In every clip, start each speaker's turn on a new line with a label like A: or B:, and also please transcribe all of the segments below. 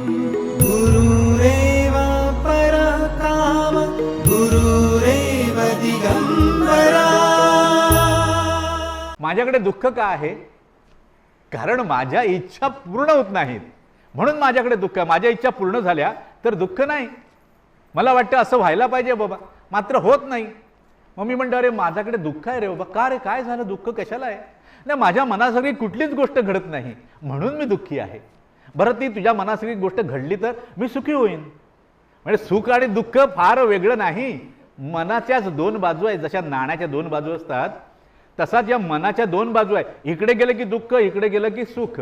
A: गुरुरेव परकाम गुरुरेव दिगंबरा।
B: माझ्याकडे दुःख का आहे? कारण माझ्या इच्छा पूर्ण होत नाहीत. म्हणून माझ्याकडे दुःख आहे माझ्या इच्छा पूर्ण झाल्या तर दुःख नाही. मला वाटतं असं व्हायला पाहिजे बाबा मात्र होत नाही. मग मी म्हणतो अरे माझ्याकडे दुःख आहे रे बाबा. का रे काय झालं? दुःख कशाला आहे? नाही माझ्या मनासाठी कुठलीच गोष्ट घडत नाही. म्हणून मी दुःखी आहे. बरं ती तुझ्या मनासारखी गोष्ट घडली तर मी सुखी होईन. म्हणजे सुख आणि दुःख फार वेगळं नाही. मनाच्याच दोन बाजू आहेत. जशा नाण्याच्या दोन बाजू असतात तसाच या मनाच्या दोन बाजू आहे इकडे गेलं की दुःख इकडे गेलं की सुख.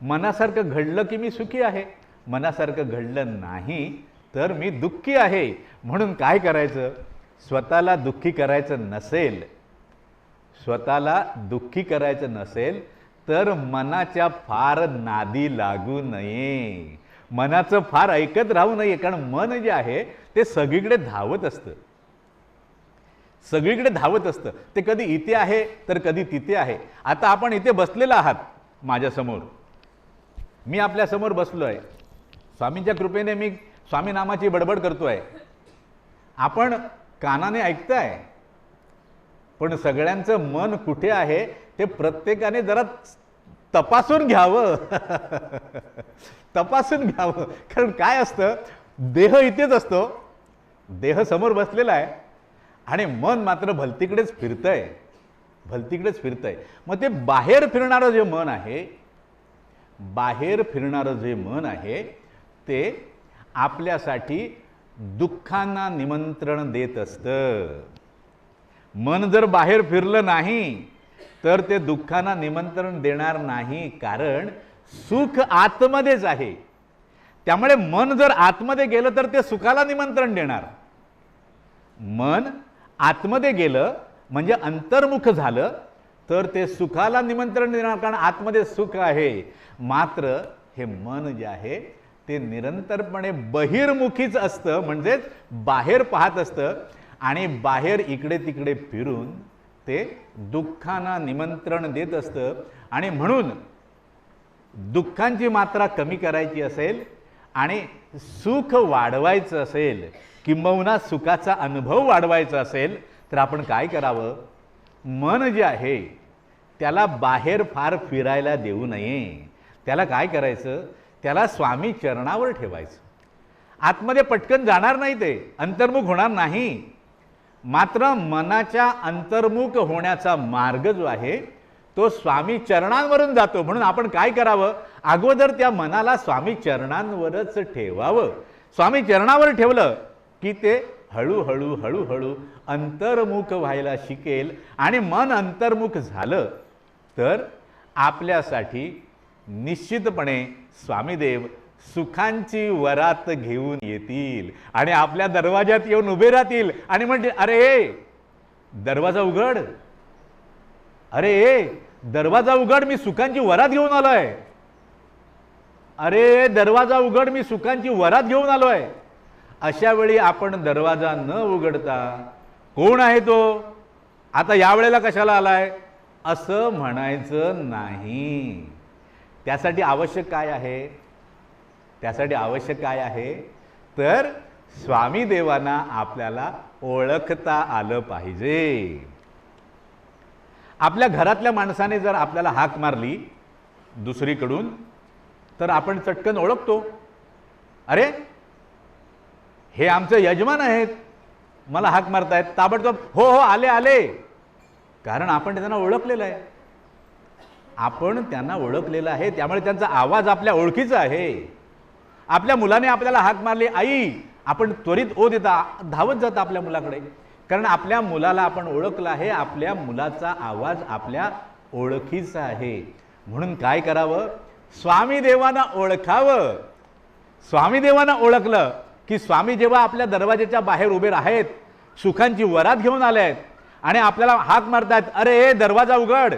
B: मनासारखं घडलं की मी सुखी आहे. मनासारखं घडलं नाही तर मी दुःखी आहे. म्हणून काय करायचं? स्वतःला दुःखी करायचं नसेल. स्वतःला दुःखी करायचं नसेल तर मनाच्या फार नादी लागू नये. मनाचं फार ऐकत राहू नये कारण मन जे आहे ते सगळीकडे धावत असतं. सगळीकडे धावत असतं. ते कधी इथे आहे तर कधी तिथे आहे. आता आपण इथे बसलेला आहात माझ्यासमोर मी आपल्यासमोर बसलो आहे स्वामींच्या कृपेने मी स्वामी नामाची बडबड करतोय. आपण कानाने ऐकताय. पण सगळ्यांचं मन कुठे आहे ते प्रत्येकाने जरा तपासून घ्यावं. तपासून घ्यावं. कारण काय असतं? देह इथेच असतो. देह समोर बसलेला आहे. आणि मन मात्र भलतीकडेच फिरतंय. भलतीकडेच फिरतंय. मग ते बाहेर फिरणारं जे मन आहे बाहेर फिरणारं जे मन आहे ते आपल्यासाठी दुःखांना निमंत्रण देत असतं. मन जर बाहेर फिरलं नाही तर ते दुःखांना निमंत्रण देणार नाही कारण सुख आतमध्येच आहे. त्यामुळे मन जर आतमध्ये गेलं तर ते सुखाला निमंत्रण देणार. मन आतमध्ये गेलं म्हणजे अंतर्मुख झालं तर ते सुखाला निमंत्रण देणार कारण आतमध्ये सुख आहे. मात्र हे मन जे आहे ते निरंतरपणे बहिर्मुखीच असतं म्हणजेच बाहेर पाहत असतं आणि बाहेर इकडे तिकडे फिरून ते दुःखांना निमंत्रण देत असतं. आणि म्हणून दुःखांची मात्रा कमी करायची असेल आणि सुख वाढवायचं असेल किंबहुना सुखाचा अनुभव वाढवायचा असेल तर आपण काय करावं? मन जे आहे त्याला बाहेर फार फिरायला देऊ नये. त्याला काय करायचं? त्याला स्वामी चरणावर ठेवायचं. आतमध्ये पटकन जाणार नाही ते अंतर्मुख होणार नाही. मात्र मनाच्या अंतर्मुख होण्याचा मार्ग जो आहे तो स्वामी चरणांवरून जातो. म्हणून आपण काय करावं? अगोदर त्या मनाला स्वामी चरणांवरच ठेवावं. स्वामी चरणावर ठेवलं की ते हळूहळू हळूहळू अंतर्मुख व्हायला शिकेल. आणि मन अंतर्मुख झालं तर आपल्यासाठी निश्चितपणे स्वामीदेव सुखांची वरात घेऊन येतील. आणि आपल्या दरवाज्यात येऊन उभे राहतील. आणि म्हणतील अरे दरवाजा उघड. अरे दरवाजा उघड मी सुखांची वरात घेऊन आलोय. अरे दरवाजा उघड मी सुखांची वरात घेऊन आलोय. अशा वेळी आपण दरवाजा न उघडता कोण आहे तो? आता यावेळेला कशाला आलाय? असं म्हणायचं नाही. त्यासाठी आवश्यक काय आहे? त्यासाठी आवश्यक काय आहे? तर स्वामी देवांना आपल्याला ओळखता आलं पाहिजे. आपल्या घरातल्या माणसाने जर आपल्याला हाक मारली दुसरीकडून तर आपण चटकन ओळखतो. अरे हे आमचे यजमान आहेत. मला हाक मारतायत. ताबडतोब हो हो आले आले. कारण आपण त्यांना ओळखलेलं आहे. आपण त्यांना ओळखलेलं आहे. त्यामुळे त्यांचा आवाज आपल्या ओळखीचा आहे. आपल्या मुलाने आपल्याला हाक मारली आई आपण त्वरित ओ देता धावत जाता आपल्या मुलाकडे. कारण आपल्या मुलाला आपण ओळखलं आहे आपल्या मुलाचा आवाज आपल्या ओळखीचा आहे. म्हणून काय करावं? स्वामी देवांना ओळखावं. स्वामी देवांना ओळखलं की स्वामी जेव्हा आपल्या दरवाजेच्या बाहेर उभे आहेत सुखांची वरात घेऊन आले आहेत आणि आपल्याला हाक मारतायत अरे ए दरवाजा उघड.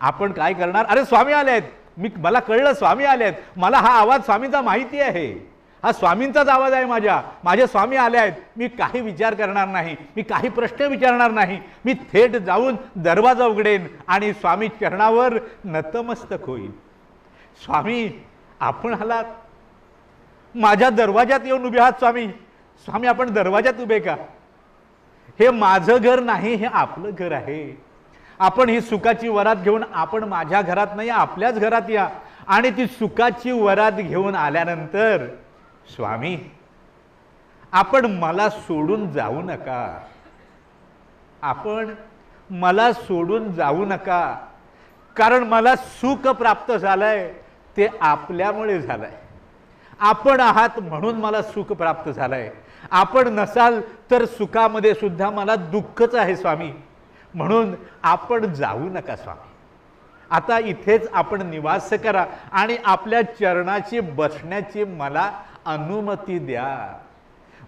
B: आपण काय करणार? अरे स्वामी आले आहेत मी मला कळलं स्वामी आले आहेत. मला हा आवाज स्वामींचा माहिती आहे. हा स्वामींचाच आवाज आहे माझ्या. माझे स्वामी आले आहेत. मी काही विचार करणार नाही. मी काही प्रश्न विचारणार नाही. मी थेट जाऊन दरवाजा उघडेन आणि स्वामी चरणावर नतमस्तक होईल. स्वामी आपण आलात माझ्या दरवाजात येऊन उभे आहात स्वामी. स्वामी आपण दरवाजात उभे का? हे माझं घर नाही हे आपलं घर आहे. आपण ही सुखाची वरात घेऊन आपण माझ्या घरात नाही आपल्याच घरात या. आणि ती सुखाची वरात घेऊन आल्यानंतर स्वामी आपण मला सोडून जाऊ नका. आपण मला सोडून जाऊ नका. कारण मला सुख प्राप्त झालंय ते आपल्यामुळे झालंय. आपण आहात म्हणून मला सुख प्राप्त झालंय. आपण नसाल तर सुखामध्ये सुद्धा मला दुःखच आहे स्वामी. म्हणून आपण जाऊ नका स्वामी. आता इथेच आपण निवास करा आणि आपल्या चरणाची बसण्याची मला अनुमती द्या.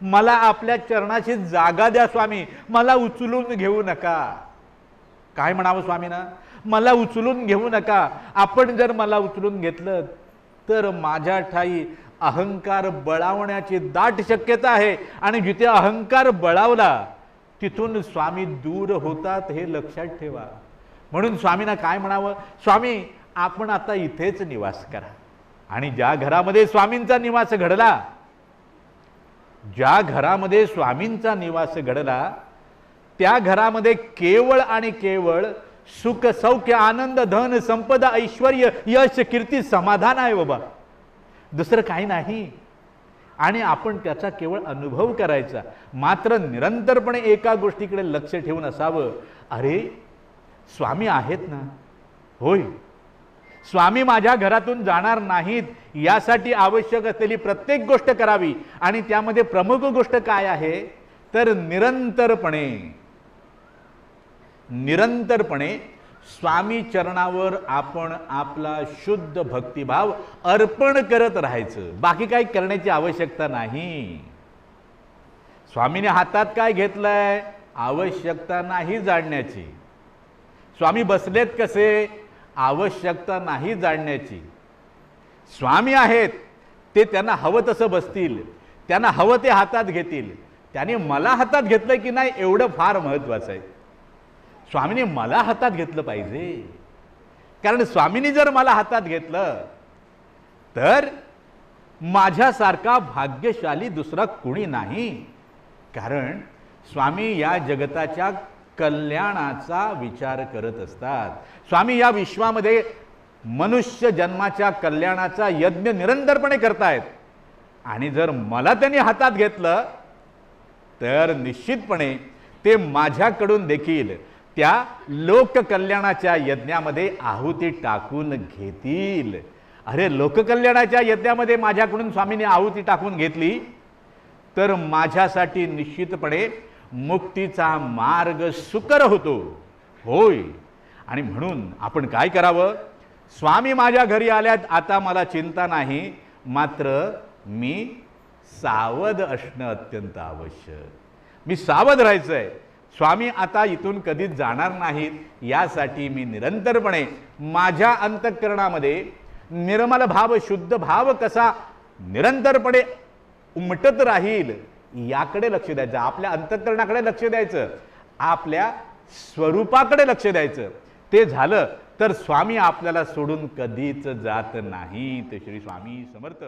B: मला आपल्या चरणाची जागा द्या स्वामी. मला उचलून घेऊ नका. काय म्हणावं स्वामीना? मला उचलून घेऊ नका. आपण जर मला उचलून घेतलं तर माझ्या ठाई अहंकार बळावण्याची दाट शक्यता आहे. आणि जिथे अहंकार बळावला तिथून स्वामी दूर होतात हे लक्षात ठेवा. म्हणून स्वामींना काय म्हणावं? स्वामी आपण आता इथेच निवास करा. आणि ज्या घरामध्ये स्वामींचा निवास घडला ज्या घरामध्ये स्वामींचा निवास घडला त्या घरामध्ये केवळ आणि केवळ सुख सौख्य आनंद धन संपदा ऐश्वर यश कीर्ती समाधान आहे बाबा. दुसरं काही नाही. आणि आपण त्याचा केवळ अनुभव करायचा. मात्र निरंतरपणे एका गोष्टीकडे लक्ष ठेवून असावं. अरे स्वामी आहेत ना? होय. स्वामी माझ्या घरातून जाणार नाहीत. यासाठी आवश्यक असलेली प्रत्येक गोष्ट करावी. आणि त्यामध्ये प्रमुख गोष्ट काय आहे? तर निरंतरपणे निरंतरपणे स्वामी चरणावर आपण आपला शुद्ध भक्तिभाव अर्पण करत राहायचं. बाकी काही करण्याची आवश्यकता नाही. स्वामीने हातात काय घेतलंय? आवश्यकता नाही जाणण्याची. स्वामी बसलेत कसे? आवश्यकता नाही जाणण्याची. स्वामी आहेत ते त्यांना हवं तसं बसतील. त्यांना हवं ते हातात घेतील. त्याने मला हातात घेतलं की नाही एवढं फार महत्वाचं आहे. स्वामीने मला हातात घेतलं पाहिजे. कारण स्वामीने जर मला हातात घेतलं तर माझ्यासारखा भाग्यशाली दुसरा कुणी नाही. कारण स्वामी या जगताच्या कल्याणाचा विचार करत असतात. स्वामी या विश्वामध्ये मनुष्य जन्माच्या कल्याणाचा यज्ञ निरंतरपणे करतायत. आणि जर मला त्यांनी हातात घेतलं तर निश्चितपणे ते माझ्याकडून देखील त्या लोककल्याणाच्या यज्ञामध्ये आहुती टाकून घेतील. अरे लोककल्याणाच्या यज्ञामध्ये माझ्याकडून स्वामीने आहुती टाकून घेतली? तर माझ्यासाठी निश्चितपणे मुक्तीचा मार्ग सुकर होतो. होय. आणि म्हणून आपण काय करावं? स्वामी माझ्या घरी आल्यात आता मला चिंता नाही मात्र मी सावध असणं अत्यंत आवश्यक. मी सावध राहायचं आहे स्वामी आता इथून कधीच जाणार नाहीत यासाठी मी निरंतरपणे माझ्या अंतःकरणामध्ये निर्मल भाव शुद्ध भाव कसा निरंतरपणे उमटत राहील याकडे लक्ष द्यायचं. आपल्या अंतःकरणाकडे लक्ष द्यायचं. आपल्या स्वरूपाकडे लक्ष द्यायचं. ते झालं तर स्वामी आपल्याला सोडून कधीच जात नाहीत. श्री स्वामी समर्थ.